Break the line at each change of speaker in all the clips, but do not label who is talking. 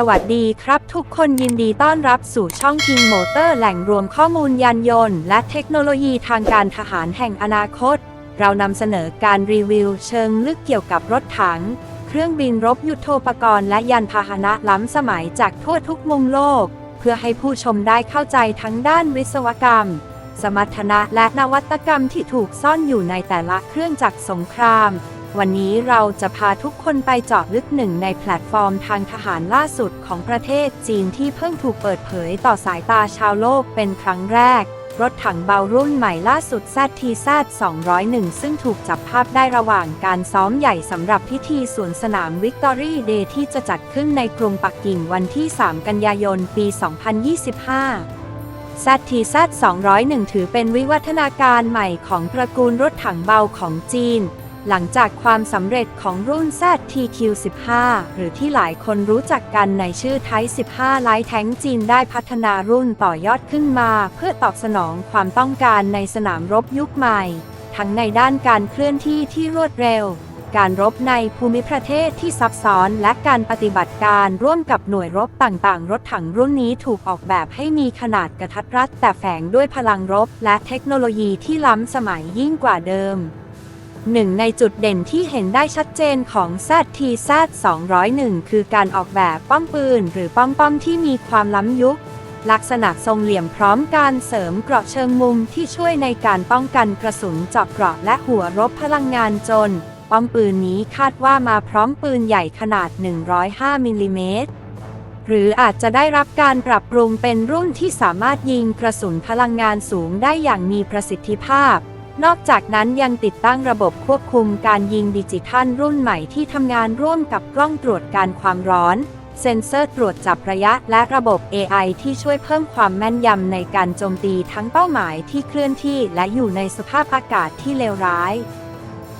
สวัสดีครับทุกคนยินดีต้อนรับสู่ช่อง King Motor แหล่งรวมข้อมูลยานยนต์ และเทคโนโลยีทางการทหารแห่งอนาคต เรานำเสนอการรีวิวเชิงลึกเกี่ยวกับรถถัง เครื่องบินรบยุทโธปกรณ์และยานพาหนะล้ำสมัยจากทั่วทุกมุมโลก เพื่อให้ผู้ชมได้เข้าใจทั้งด้านวิศวกรรม สมรรถนะและนวัตกรรมที่ถูกซ่อนอยู่ในแต่ละเครื่องจักรสงคราม วันนี้เราจะพาทุกคนไปเจาะลึกหนึ่งในแพลตฟอร์มทางทหารล่าสุดของประเทศจีนที่เพิ่งถูกเปิดเผยต่อสายตาชาวโลกเป็นครั้งแรก รถถังเบารุ่นใหม่ล่าสุด ZTZ 201 ซึ่งถูกจับภาพได้ระหว่างการซ้อมใหญ่สำหรับพิธีสวนสนามวิกตอรี่เดย์ที่จะจัดขึ้นในกรุงปักกิ่งวันที่ 3 กันยายน ปี 2025 ZTZ 201 ถือเป็นวิวัฒนาการใหม่ของตระกูลรถถังเบาของจีน หลังจากความสำเร็จของรุ่น ZTQ15 หรือที่หลายคนรู้จักกันในชื่อไท15ไลท์แทงจีนได้พัฒนารุ่นต่อยอดขึ้นมา เพื่อตอบสนองความต้องการในสนามรบยุคใหม่ ทั้งในด้านการเคลื่อนที่ที่รวดเร็ว การรบในภูมิประเทศที่ซับซ้อนและการปฏิบัติการร่วมกับหน่วยรบต่างๆ รถถังรุ่นนี้ถูกออกแบบให้มีขนาดกระทัดรัดแต่แฝงด้วยพลังรบและเทคโนโลยีที่ล้ำสมัยยิ่งกว่าเดิม หนึ่งในจุดเด่นที่เห็นได้ชัดเจนของ ZTZ 201 คือการออกแบบป้อมปืนหรือป้อมป้อมที่มีความล้ำยุค ลักษณะทรงเหลี่ยมพร้อมการเสริมเกราะเชิงมุมที่ช่วยในการป้องกันกระสุนเจาะเกราะและหัวรบพลังงานจน ป้อมปืนนี้คาดว่ามาพร้อมปืนใหญ่ขนาด 105มิลลิเมตรหรืออาจจะได้รับการปรับปรุงเป็นรุ่นที่สามารถยิงกระสุนพลังงานสูงได้อย่างมีประสิทธิภาพ นอกจากนั้นยังติดตั้งระบบควบคุมการยิงดิจิทัลรุ่นใหม่ที่ทำงานร่วมกับกล้องตรวจการความร้อน เซ็นเซอร์ตรวจจับระยะและระบบ AI ที่ช่วยเพิ่มความแม่นยำในการโจมตีทั้งเป้าหมายที่เคลื่อนที่และอยู่ในสภาพอากาศที่เลวร้าย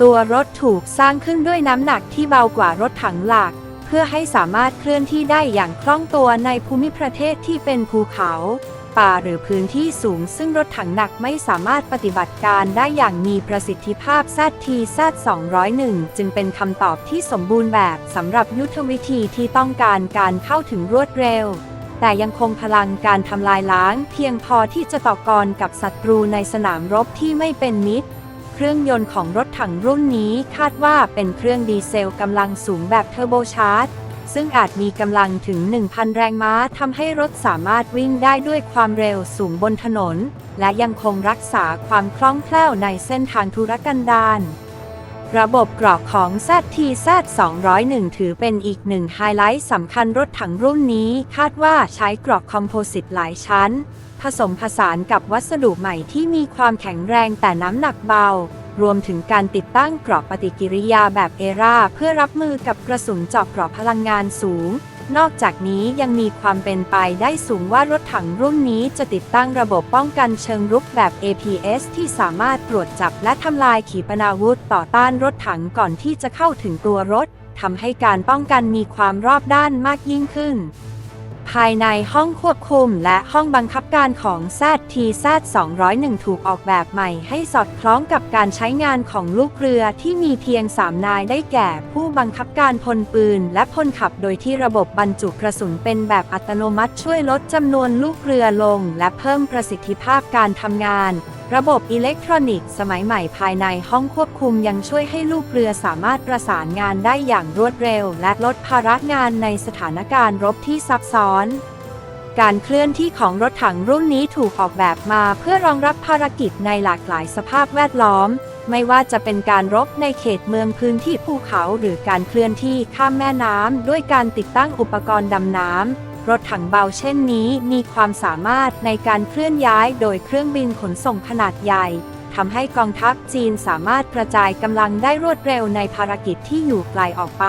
ตัวรถถูกสร้างขึ้นด้วยน้ำหนักที่เบากว่ารถถังหลัก เพื่อให้สามารถเคลื่อนที่ได้อย่างคล่องตัวในภูมิประเทศที่เป็นภูเขา ป่าหรือพื้นที่สูง ซึ่งรถถังหนักไม่สามารถปฏิบัติการได้อย่างมีประสิทธิภาพ ZTZ 201จึงเป็นคำตอบที่สมบูรณ์แบบสำหรับยุทธวิธีที่ต้องการการเข้าถึงรวดเร็ว แต่ยังคงพลังการทำลายล้าง เพียงพอที่จะต่อกรกับศัตรูในสนามรบที่ไม่เป็นมิตรเครื่องยนต์ของรถถังรุ่นนี้คาดว่าเป็นเครื่องดีเซลกำลังสูงแบบเทอร์โบชาร์จ ซึ่งอาจมีกำลังถึง 1,000 แรงม้าทำให้รถสามารถวิ่งได้ด้วยความเร็วสูงบนถนน และยังคงรักษาความคล่องแคล่วในเส้นทางธุรกันดารระบบกรอกของ ZTZ 201 ถือเป็นอีกหนึ่งไฮไลท์สำคัญรถถังรุ่นนี้คาดว่าใช้กรอกคอมโพสิตหลายชั้น ผสมผสานกับวัสดุใหม่ที่มีความแข็งแรงแต่น้ำหนักเบา รวมถึงการติดตั้งกรอบปฏิกิริยาแบบเอราเพื่อรับมือกับกระสุนเจาะเกราะพลังงานสูง นอกจากนี้ยังมีความเป็นไปได้สูงว่ารถถังรุ่นนี้จะติดตั้งระบบป้องกันเชิงรุกแบบ APS ที่สามารถตรวจจับและทำลายขีปนาวุธต่อต้านรถถังก่อนที่จะเข้าถึงตัวรถทำให้การป้องกันมีความรอบด้านมากยิ่งขึ้นายในห้องควบคุมและห้องบังคับการของ ZTZ 201 ถูกออกแบบใหม่ให้สอดคล้องกับการใช้งานของลูกเรือที่มีเพียง 3 นายได้แก่ ผู้บังคับการพลปืน และพลขับโดยที่ระบบบรรจุกระสุนเป็นแบบอัตโนมัติช่วยลดจำนวนลูกเรือลง และเพิ่มประสิทธิภาพการทำงาน ระบบอิเล็กทรอนิกส์สมัยใหม่ภายในห้องควบคุมยังช่วยให้ลูกเรือสามารถประสานงานได้อย่างรวดเร็ว และลดภาระงานในสถานการณ์รบที่ซับซ้อน การเคลื่อนที่ของรถถังรุ่นนี้ถูกออกแบบมาเพื่อรองรับภารกิจในหลากหลายสภาพแวดล้อม ไม่ว่าจะเป็นการรบในเขตเมืองพื้นที่ภูเขาหรือการเคลื่อนที่ข้ามแม่น้ำด้วยการติดตั้งอุปกรณ์ดำน้ำ รถถังเบาเช่นนี้มีความสามารถในการเคลื่อนย้ายโดยเครื่องบินขนส่งขนาดใหญ่ทำให้กองทัพจีนสามารถกระจายกำลังได้รวดเร็วในภารกิจที่อยู่ไกลออกไป